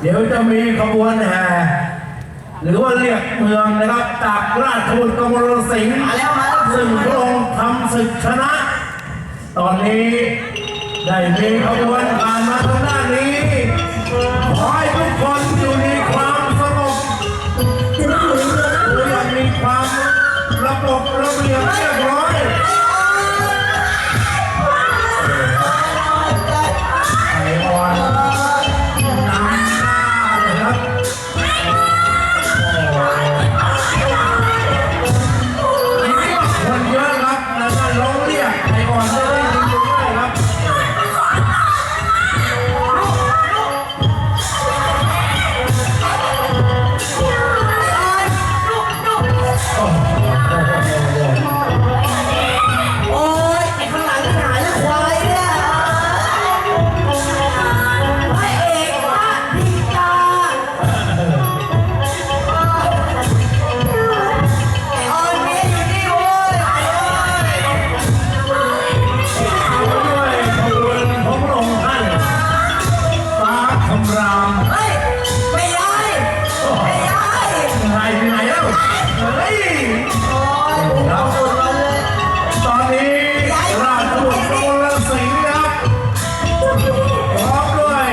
เดี๋ยวจะมีขบวนแห่หรือว่าเรียกเมืองนะครับ จากราชบุตรกมลสิงห์มาแล้วมาแล้วซึ่งพระองค์ทำศึกชนะ ตอนนี้ได้มีขบวนผ่านมาทางด้านนี้ขอให้ทุกคน เฮ้ยโอ๊ยเอาสุดเลย ตอนนี้ราชบุตรกมลสิงห์ครับพร้อมด้วย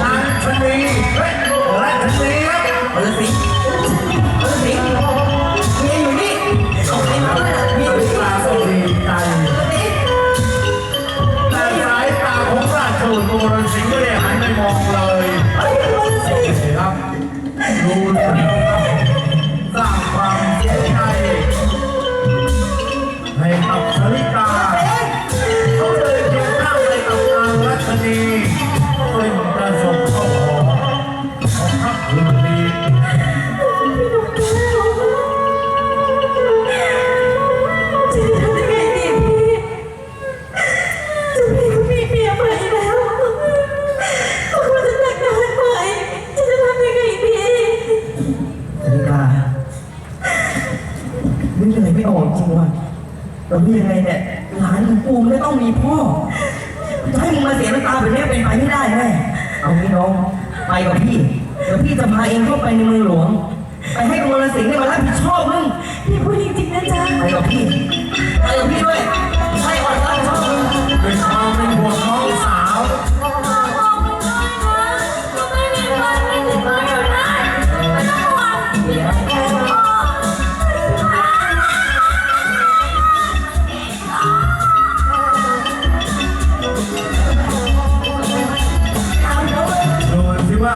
นางชนีเฮ้ยราชนีครับเออสิเออสิเมียอยู่นี่เอาใครมาด้วยเมียอยู่นี่ตาสดีใจแต่สายตาของราชบุตรกมลสิงห์ไม่ได้หันไปมองเลยเฮ้ยเออสิครับดูนะครับ ให้กับสริกาเขาเลยเคียงข้างไปกับนางรัชนีซึ่งจะส่งเข้าหอของพระคืนนี้จะทำยังไงดีพี่จะมีมีเมียใหม่แล้วเขาควรจะแต่งงานใหม่จะทำยังไงดีสนิกานึกอะไรไม่ออกจริงว่ะ เราพี่ยังไงเนี่ยหลานของปูมันจะต้องมีพ่อจะให้มึงมาเสียน้ำตาแบบนี้เป็นไปไม่ได้แน่เอางี้น้องไปกับพี่เดี๋ยวพี่จะพาเองเข้าไปในเมืองหลวง ไปให้กรมลสิงห์ได้มารับผิดชอบมึงพี่พูดจริงๆนะจ๊ะไปกับพี่ไปกับพี่ด้วย